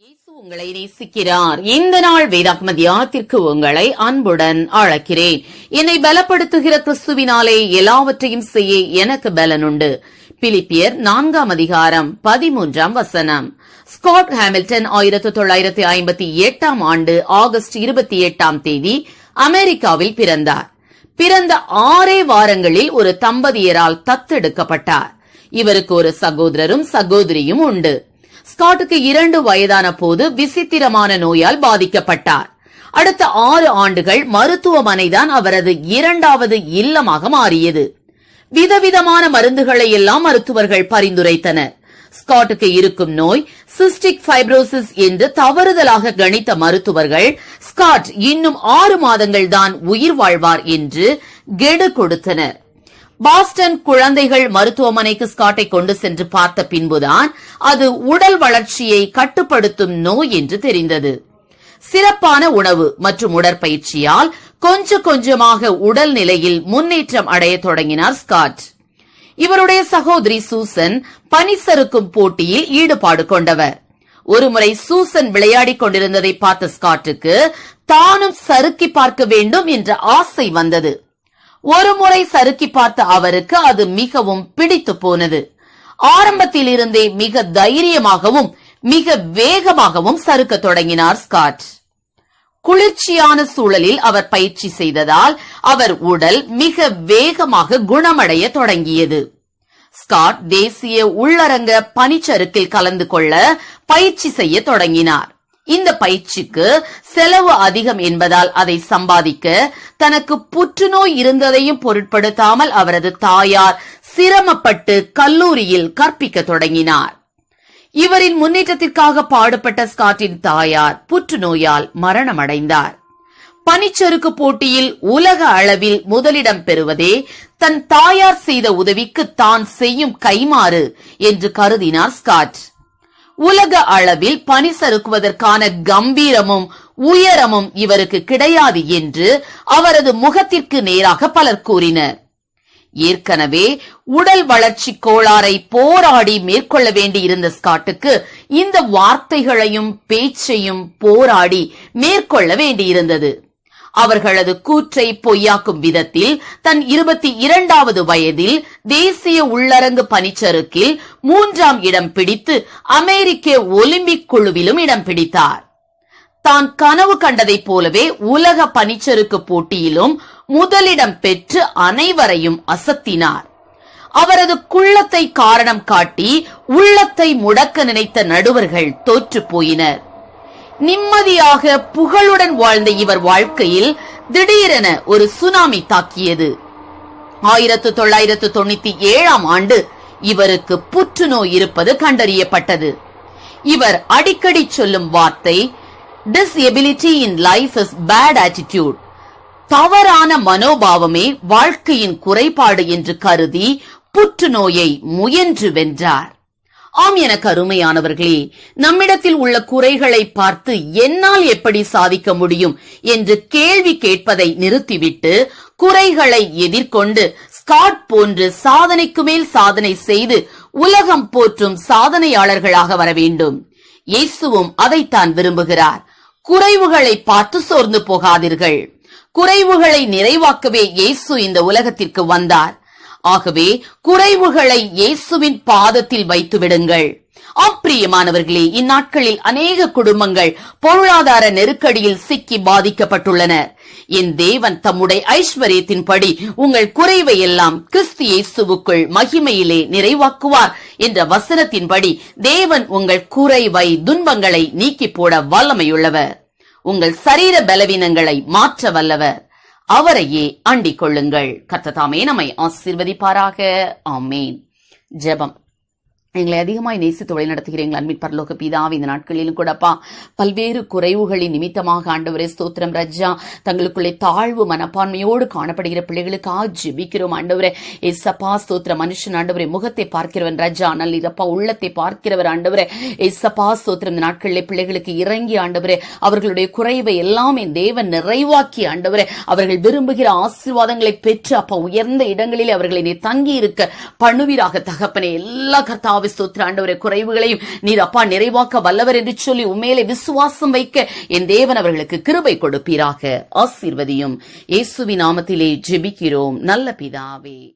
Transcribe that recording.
இயேசு உங்களை நேசிக்கிறார். இந்த நாள் வேதாகமதி தியானத்திற்கு உங்களை அன்புடன் அழைக்கிறேன். என்னை பலப்படுத்துகிற கிறிஸ்துவினாலே எல்லாவற்றையும் செய்ய எனக்கு பலனுண்டு பிலிப்பியர் நான்காம் அதிகாரம் பதிமூன்றாம் வசனம். ஸ்காட் ஹாமில்டன் ஆயிரத்தி தொள்ளாயிரத்தி ஐம்பத்தி எட்டாம் ஆண்டு ஆகஸ்ட் இருபத்தி எட்டாம் தேதி அமெரிக்காவில் பிறந்தார். பிறந்த ஆறே வாரங்களில் ஒரு தம்பதியரால் தத்தெடுக்கப்பட்டார். இவருக்கு ஒரு சகோதரரும் சகோதரியும் உண்டு. ஸ்காட்டுக்கு இரண்டு வயதான போது விசித்திரமான நோயால் பாதிக்கப்பட்டார். அடுத்த ஆறு ஆண்டுகள் மருத்துவமனைதான் அவரது இரண்டாவது இல்லமாக மாறியது. விதவிதமான மருந்துகளை எல்லாம் மருத்துவர்கள் பரிந்துரைத்தனர். ஸ்காட்டுக்கு இருக்கும் நோய் சிஸ்டிக் ஃபைப்ரோசிஸ் என்று தவறுதலாக கணித்த மருத்துவர்கள் ஸ்காட் இன்னும் ஆறு மாதங்கள் தான் உயிர் வாழ்வார் என்று கெடு கொடுத்தனர். பாஸ்டன் குழந்தைகள் மருத்துவமனைக்கு ஸ்காட்டை கொண்டு சென்று பார்த்த பின்புதான் அது உடல் வளர்ச்சியை கட்டுப்படுத்தும் நோய் என்று தெரிந்தது. சிறப்பான உணவு மற்றும் உடற்பயிற்சியால் கொஞ்சம் கொஞ்சமாக உடல் நிலையில் முன்னேற்றம் அடைய தொடங்கினார் ஸ்காட். இவருடைய சகோதரி சூசன் பனி சறுக்கும் போட்டியில் ஈடுபாடு கொண்டவர். ஒருமுறை சூசன் விளையாடிக் கொண்டிருந்ததை பார்த்த ஸ்காட்டுக்கு தானும் சறுக்கி பார்க்க வேண்டும் என்ற ஆசை வந்தது. ஒருமுறை சறுக்கி பார்த்த அவருக்கு அது மிகவும் பிடித்து போனது. ஆரம்பத்தில் இருந்தே மிக தைரியமாகவும் மிக வேகமாகவும் சறுக்க தொடங்கினார் ஸ்காட். குளிர்ச்சியான சூழலில் அவர் பயிற்சி செய்ததால் அவர் உடல் மிக வேகமாக குணமடைய தொடங்கியது. ஸ்காட் தேசிய உள்ளரங்க பனிச்சறுக்கில் கலந்து கொள்ள பயிற்சி செய்ய தொடங்கினார். இந்த பயிற்சிக்கு செலவு அதிகம் என்பதால் அதை சம்பாதிக்க தனக்கு புற்றுநோய் இருந்ததையும் பொருட்படுத்தாமல் அவரது தாயார் சிரமப்பட்டு கல்லூரியில் கற்பிக்க தொடங்கினார். இவரின் முன்னேற்றத்திற்காக பாடுபட்ட ஸ்காட்டின் தாயார் புற்றுநோயால் மரணமடைந்தார். பனிச்சறுக்கு போட்டியில் உலக அளவில் முதலிடம் பெறுவதே தன் தாயார் செய்த உதவிக்கு தான் செய்யும் கைமாறு என்று கருதினார் ஸ்காட். உலக அளவில் பனி சறுக்குவதற்கான கம்பீரமும் உயரமும் இவருக்கு கிடையாது என்று அவரது முகத்திற்கு நேராக பலர் கூறினர். ஏற்கனவே உடல் வளர்ச்சி கோளாறை போராடி மேற்கொள்ள வேண்டியிருந்த ஸ்காட்டுக்கு இந்த வார்த்தைகளையும் பேச்சையும் போராடி மேற்கொள்ள வேண்டியிருந்தது. அவர்களது கூற்றை பொய்யாக்கும் விதத்தில் தன் இருபத்தி இரண்டாவது வயதில் தேசிய உள்ளரங்கு பனிச்சறுக்கில் மூன்றாம் இடம் பிடித்து அமெரிக்க ஒலிம்பிக் குழுவிலும் இடம் பிடித்தார். தான் கனவு கண்டதைப் போலவே உலக பனிச்சறுக்கு போட்டியிலும் முதலிடம் பெற்று அனைவரையும் அசத்தினார். அவரது குள்ளத்தை காரணம் காட்டி உள்ளத்தை முடக்க நினைத்த நடுவர்கள் தோற்று போயினர். நிம்மதியாக புகழுடன் வாழ்ந்த இவர் வாழ்க்கையில் திடீரென ஒரு சுனாமி தாக்கியது. ஆயிரத்து தொள்ளாயிரத்து தொண்ணூத்தி ஏழாம் ஆண்டு இவருக்கு புற்றுநோய் இருப்பது கண்டறியப்பட்டது. இவர் அடிக்கடி சொல்லும் வார்த்தை disability in life is bad attitude தவறான மனோபாவமே வாழ்க்கையின் குறைபாடு என்று கருதி புற்றுநோயை முயன்று வென்றார். ஆம் என அருமையானவர்களே நம்மிடத்தில் உள்ள குறைகளை பார்த்து என்னால் எப்படி சாதிக்க முடியும் என்று கேள்வி கேட்பதை நிறுத்திவிட்டு குறைகளை எதிர்கொண்டு ஸ்காட் போன்று சாதனைக்கு மேல் சாதனை செய்து உலகம் போற்றும் சாதனையாளர்களாக வர வேண்டும். இயேசுவும் அதைத்தான் விரும்புகிறார். குறைவுகளை பார்த்து சோர்ந்து போகாதீர்கள். குறைவுகளை நிறைவாக்கவே இயேசு இந்த உலகத்திற்கு வந்தார். ஆகவே குறைவுகளை இயேசுவின் பாதத்தில் வைத்து விடுங்கள் ஆப்பிரியமானவர்களே இந்நாட்களில் அநேக குடும்பங்கள் பொருளாதார நெருக்கடியில் சிக்கி பாதிக்கப்பட்டுள்ளனர் என் தேவன் தம்முடைய ஐஸ்வர்யத்தின்படி உங்கள் குறைவை எல்லாம் கிறிஸ்து இயேசுவுக்குள் மகிமையிலே நிறைவாக்குவார் என்ற வசனத்தின்படி தேவன் உங்கள் குறைவை துன்பங்களை நீக்கி போட வல்லமையுள்ளவர். உங்கள் சரீர பலவீனங்களை மாற்ற வல்லவர். அவரையே அண்டிக் கொள்ளுங்கள். கர்த்ததாமே நம்மை ஆசீர்வதிப்பாராக. ஆமேன். ஜெபம். எங்களை அதிகமாய் நேசித்து வழி நடத்துகிறீங்கள் அன்பின் பரலோக பிதாவை இந்த நாட்களிலும் கூடப்பா. பல்வேறு குறைவுகளின் நிமித்தமாக ஆண்டவரே ஸ்தோத்திரம் ரஜா தங்களுக்குள்ளே தாழ்வு மனப்பான்மையோடு காணப்படுகிற பிள்ளைகளுக்காக ஜெபிக்கிறோம் ஆண்டவரே. எஸ்ஸப்பா ஸ்தோத்திர மனுஷன் ஆண்டவரே முகத்தை பார்க்கிறவன் ரஜா நல்லிரப்பா உள்ளத்தை பார்க்கிறவர் ஆண்டவரே. எஸ்ஸப்பா ஸ்தோத்திரம். இந்த நாட்களிலே பிள்ளைகளுக்கு இறங்கி ஆண்டவரே அவர்களுடைய குறைவை எல்லாமே தேவன் நிறைவாக்கி ஆண்டவரே. அவர்கள் விரும்புகிற ஆசீர்வாதங்களை பெற்று அப்பா உயர்ந்த இடங்களிலே அவர்களை நீ தங்கி இருக்க பண்ணுவீராக தகப்பனே. எல்லா கர்த்தாவை கத்தாவி ஸ்தோத்திர ஆண்டவரை குறைவுகளையும் நீர் அப்பா நிறைவாக்க வல்லவர் என்று சொல்லி உண்மையிலே விசுவாசம் வைக்க என் தேவன் அவர்களுக்கு கிருபை கொடுப்பீராக. ஆசீர்வதியும். இயேசுவி நாமத்திலே ஜெபிக்கிறோம். நல்ல பிதாவே.